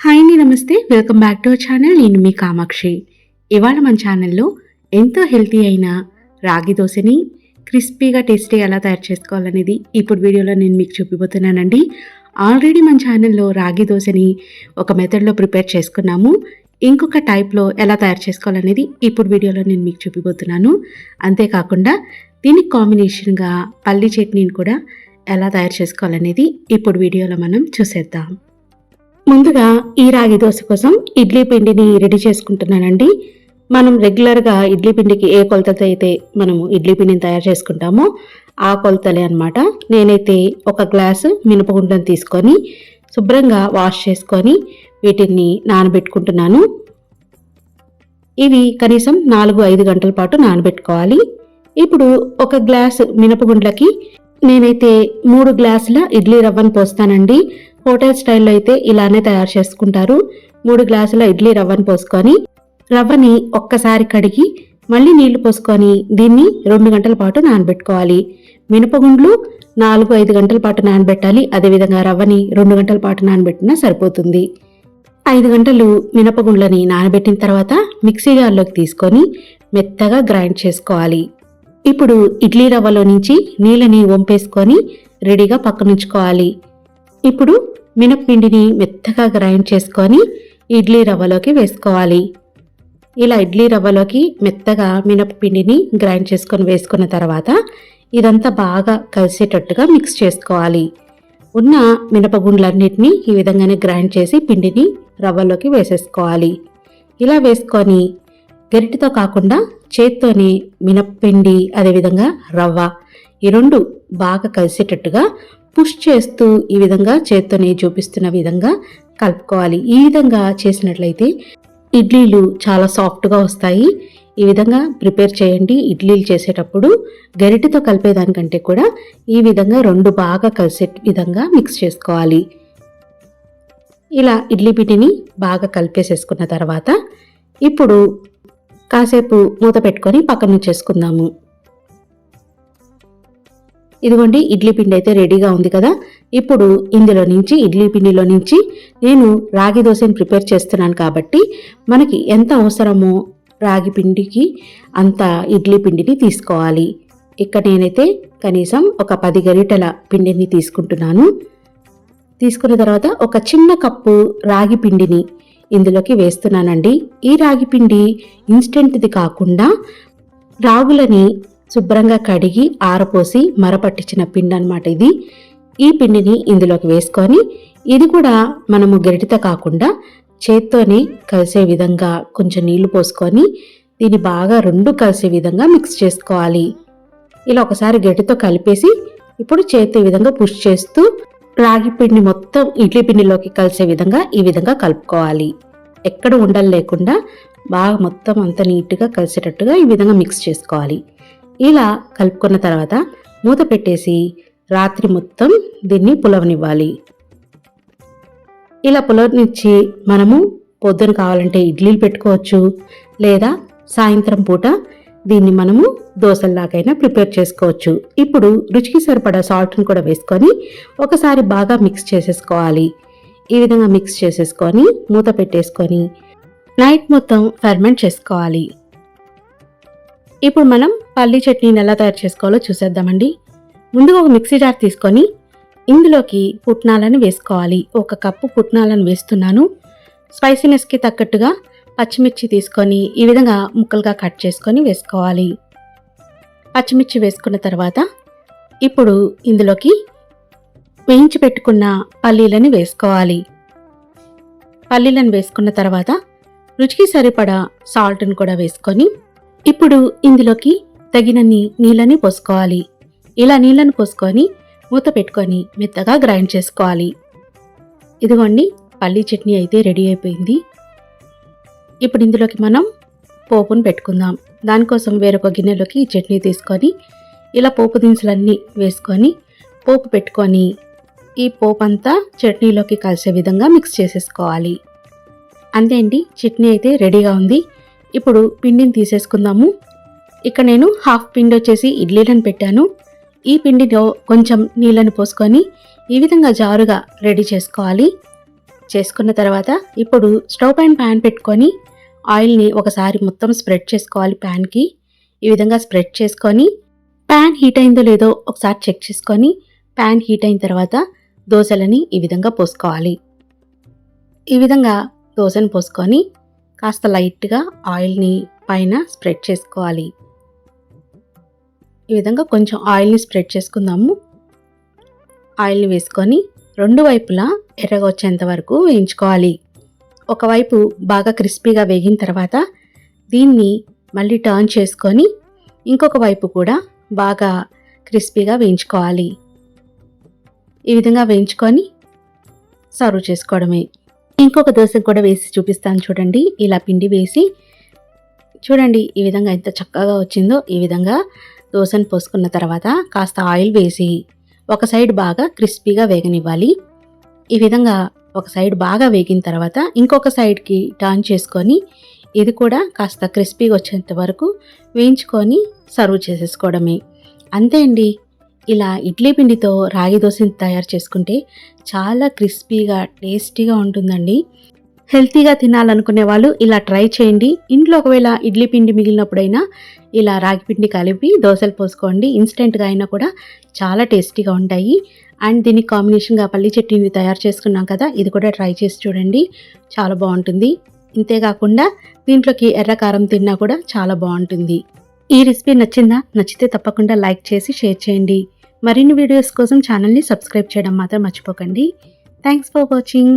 Hi అండి నమస్తే. Welcome back to our channel నేను మీ కామాక్షి. ఇవాళ మన ఛానల్లో ఎంతో హెల్తీ అయిన రాగి దోశని క్రిస్పీగా టేస్టీ ఎలా తయారు చేసుకోవాలనేది ఇప్పుడు వీడియోలో నేను మీకు చూపిపోతున్నానండి ఆల్రెడీ మన ఛానల్లో రాగి దోశని ఒక మెథడ్లో ప్రిపేర్ చేసుకున్నాము. ఇంకొక టైప్లో ఎలా తయారు చేసుకోవాలనేది ఇప్పుడు వీడియోలో నేను మీకు చూపిపోతున్నాను అంతేకాకుండా దీనికి కాంబినేషన్గా పల్లి చట్నీని కూడా ఎలా తయారు చేసుకోవాలనేది ఇప్పుడు వీడియోలో మనం చూసేద్దాం. ముందుగా ఈ రాగి దోశ కోసం ఇడ్లీ పిండిని రెడీ చేసుకుంటున్నానండి. మనం రెగ్యులర్గా ఇడ్లీ పిండికి ఏ కొలతతో అయితే మనము ఇడ్లీ పిండిని తయారు చేసుకుంటామో ఆ కొలతలే అనమాట నేనైతే ఒక గ్లాసు మినపగుండను తీసుకొని శుభ్రంగా వాష్ చేసుకొని వీటిని నానబెట్టుకుంటున్నాను. ఇవి కనీసం నాలుగు ఐదు గంటల పాటు నానబెట్టుకోవాలి. ఇప్పుడు ఒక గ్లాసు మినపగుండ్లకి నేనైతే మూడు గ్లాసుల ఇడ్లీ రవ్వను పోస్తానండి. హోటల్ స్టైల్లో అయితే ఇలానే తయారు చేసుకుంటారు. మూడు గ్లాసుల ఇడ్లీ రవ్వను పోసుకొని రవ్వని ఒక్కసారి కడిగి మళ్ళీ నీళ్ళు పోసుకొని దీన్ని రెండు గంటల పాటు నానబెట్టుకోవాలి. మినపగుండ్లు నాలుగు ఐదు గంటల పాటు నానబెట్టాలి. అదేవిధంగా రవ్వని రెండు గంటల పాటు నానబెట్టినా సరిపోతుంది. ఐదు గంటలు మినపగుండ్లని నానబెట్టిన తర్వాత మిక్సీ జార్లోకి తీసుకొని మెత్తగా గ్రైండ్ చేసుకోవాలి. ఇప్పుడు ఇడ్లీ రవ్వలో నుంచి నీళ్ళని వంపేసుకొని రెడీగా పక్కనుంచుకోవాలి. ఇప్పుడు మినప్పిండిని మెత్తగా గ్రైండ్ చేసుకొని ఇడ్లీ రవ్వలోకి వేసుకోవాలి. ఇలా ఇడ్లీ రవ్వలోకి మెత్తగా మినప్పిండిని గ్రైండ్ చేసుకొని వేసుకున్న తర్వాత ఇదంతా బాగా కలిసేటట్టుగా మిక్స్ చేసుకోవాలి. ఉన్న మినపగుండ్లన్నిటినీ ఈ విధంగానే గ్రైండ్ చేసి పిండిని రవ్వలోకి వేసేసుకోవాలి. ఇలా వేసుకొని గరిటితో కాకుండా చేత్తోనే మినప్పిండి అదేవిధంగా రవ్వ ఈ రెండు బాగా కలిసేటట్టుగా పుష్ చేస్తూ ఈ విధంగా చేత్తోనే చూపిస్తున్న విధంగా కలుపుకోవాలి. ఈ విధంగా చేసినట్లయితే ఇడ్లీలు చాలా సాఫ్ట్గా వస్తాయి. ఈ విధంగా ప్రిపేర్ చేయండి. ఇడ్లీలు చేసేటప్పుడు గరిటెతో కలిపేదానికంటే కూడా ఈ విధంగా రెండు బాగా కలిసే విధంగా మిక్స్ చేసుకోవాలి. ఇలా ఇడ్లీ పిండిని బాగా కలిపేసేసుకున్న తర్వాత ఇప్పుడు కాసేపు మూత పెట్టుకొని పక్కన చేసుకుందాము ఇదిగోండి ఇడ్లీ పిండి అయితే రెడీగా ఉంది కదా. ఇప్పుడు ఇందులో నుంచి ఇడ్లీ పిండిలో నుంచి నేను రాగి దోశని ప్రిపేర్ చేస్తున్నాను కాబట్టి మనకి ఎంత అవసరమో రాగి పిండికి అంత ఇడ్లీ పిండిని తీసుకోవాలి. ఇక్కడ నేనైతే కనీసం ఒక పది గరిటల పిండిని తీసుకుంటున్నాను. తీసుకున్న తర్వాత ఒక చిన్న కప్పు రాగి పిండిని ఇందులోకి వేస్తున్నానండి. ఈ రాగి పిండి ఇన్స్టెంట్ది కాకుండా రాగులని శుభ్రంగా కడిగి ఆరపోసి మరపట్టించిన పిండి అనమాట ఇది. ఈ పిండిని ఇందులోకి వేసుకొని ఇది కూడా మనము గరిటితో కాకుండా చేత్తోనే కలిసే విధంగా కొంచెం నీళ్ళు పోసుకొని దీన్ని బాగా రెండు కలిసే విధంగా మిక్స్ చేసుకోవాలి. ఇలా ఒకసారి గట్టితో కలిపేసి ఇప్పుడు చేతి విధంగా పుష్ చేస్తూ రాగి పిండి మొత్తం ఇడ్లీ పిండిలోకి కలిసే విధంగా ఈ విధంగా కలుపుకోవాలి. ఎక్కడ ఉండలు లేకుండా బాగా మొత్తం అంత నీట్గా కలిసేటట్టుగా ఈ విధంగా మిక్స్ చేసుకోవాలి. ఇలా కలుపుకున్న తర్వాత మూత పెట్టేసి రాత్రి మొత్తం దీన్ని పులవనివ్వాలి. ఇలా పులవనిచ్చి మనము పొద్దున కావాలంటే ఇడ్లీలు పెట్టుకోవచ్చు లేదా సాయంత్రం పూట దీన్ని మనము దోశల్లాగైనా ప్రిపేర్ చేసుకోవచ్చు. ఇప్పుడు రుచికి సరిపడా సాల్ట్ని కూడా వేసుకొని ఒకసారి బాగా మిక్స్ చేసేసుకోవాలి. ఈ విధంగా మిక్స్ చేసేసుకొని మూత పెట్టేసుకొని నైట్ మొత్తం ఫెర్మెంట్ చేసుకోవాలి. ఇప్పుడు మనం పల్లీ చట్నీని ఎలా తయారు చేసుకోవాలో చూసేద్దామండి. ముందుగా ఒక మిక్సీ జార్ తీసుకొని ఇందులోకి పుట్నాలను వేసుకోవాలి. ఒక కప్పు పుట్నాలను వేస్తున్నాను. స్పైసీనెస్కి తగ్గట్టుగా పచ్చిమిర్చి తీసుకొని ఈ విధంగా ముక్కలుగా కట్ చేసుకొని వేసుకోవాలి. పచ్చిమిర్చి వేసుకున్న తర్వాత ఇప్పుడు ఇందులోకి వేయించి పెట్టుకున్న పల్లీలను వేసుకోవాలి. పల్లీలను వేసుకున్న తర్వాత రుచికి సరిపడా సాల్ట్ని కూడా వేసుకొని ఇప్పుడు ఇందులోకి తగినన్ని నీళ్ళని పోసుకోవాలి. ఇలా నీళ్ళని పోసుకొని మూత పెట్టుకొని మెత్తగా గ్రైండ్ చేసుకోవాలి. ఇదిగోండి పల్లీ చట్నీ అయితే రెడీ అయిపోయింది. ఇప్పుడు ఇందులోకి మనం పోపును పెట్టుకుందాం. దానికోసం వేరొక గిన్నెలోకి చట్నీ తీసుకొని ఇలా పోపు దినుసులన్నీ వేసుకొని పోపు పెట్టుకొని ఈ పోపు అంతా చట్నీలోకి కలిసే విధంగా మిక్స్ చేసేసుకోవాలి. అంతే అండి చట్నీ అయితే రెడీగా ఉంది. ఇప్పుడు పిండిని తీసేసుకుందాము. ఇక్కడ నేను హాఫ్ పిండి వచ్చేసి ఇడ్లీలను పెట్టాను. ఈ పిండిలో కొంచెం నీళ్ళను పోసుకొని ఈ విధంగా జారుగా రెడీ చేసుకోవాలి. చేసుకున్న తర్వాత ఇప్పుడు స్టవ్ పైన ప్యాన్ పెట్టుకొని ఆయిల్ని ఒకసారి మొత్తం స్ప్రెడ్ చేసుకోవాలి ప్యాన్కి. ఈ విధంగా స్ప్రెడ్ చేసుకొని ప్యాన్ హీట్ అయిందో లేదో ఒకసారి చెక్ చేసుకొని ప్యాన్ హీట్ అయిన తర్వాత దోశలని ఈ విధంగా పోసుకోవాలి. ఈ విధంగా దోశను పోసుకొని కాస్త లైట్గా ఆయిల్ని పైన స్ప్రెడ్ చేసుకోవాలి. ఈ విధంగా కొంచెం ఆయిల్ని స్ప్రెడ్ చేసుకుందాము. ఆయిల్ని వేసుకొని రెండు వైపులా ఎర్రగా వచ్చేంత వరకు వేయించుకోవాలి. ఒకవైపు బాగా క్రిస్పీగా వేగిన తర్వాత దీన్ని మళ్ళీ టర్న్ చేసుకొని ఇంకొక వైపు కూడా బాగా క్రిస్పీగా వేయించుకోవాలి. ఈ విధంగా వేయించుకొని సర్వ్ చేసుకోవడమే. ఇంకొక దోశ కూడా వేసి చూపిస్తాను చూడండి. ఇలా పిండి వేసి చూడండి ఈ విధంగా ఎంత చక్కగా వచ్చిందో. ఈ విధంగా దోశను పోసుకున్న తర్వాత కాస్త ఆయిల్ వేసి ఒక సైడ్ బాగా క్రిస్పీగా వేగనివ్వాలి. ఈ విధంగా ఒక సైడ్ బాగా వేగిన తర్వాత ఇంకొక సైడ్కి టర్న్ చేసుకొని ఇది కూడా కాస్త క్రిస్పీగా వచ్చేంత వరకు వేయించుకొని సర్వ్ చేసేసుకోవడమే. అంతే అండి. ఇలా ఇడ్లీ పిండితో రాగి దోశని తయారు చేసుకుంటే చాలా క్రిస్పీగా టేస్టీగా ఉంటుందండి. హెల్తీగా తినాలనుకునే వాళ్ళు ఇలా ట్రై చేయండి. ఇంట్లో ఒకవేళ ఇడ్లీ పిండి మిగిలినప్పుడైనా ఇలా రాగి పిండి కలిపి దోశలు పోసుకోండి. ఇన్స్టెంట్గా అయినా కూడా చాలా టేస్టీగా ఉంటాయి. అండ్ దీనికి కాంబినేషన్గా పల్లి చట్నీని తయారు చేసుకున్నాం కదా ఇది కూడా ట్రై చేసి చూడండి. చాలా బాగుంటుంది. ఇంతేకాకుండా దీంట్లోకి ఎర్ర కారం తిన్నా కూడా చాలా బాగుంటుంది. ఈ రెసిపీ నచ్చిందా? నచ్చితే తప్పకుండా లైక్ చేసి షేర్ చేయండి. మరిన్ని వీడియోస్ కోసం ఛానల్ని సబ్స్క్రైబ్ చేయడం మాత్రం మర్చిపోకండి. Thanks for watching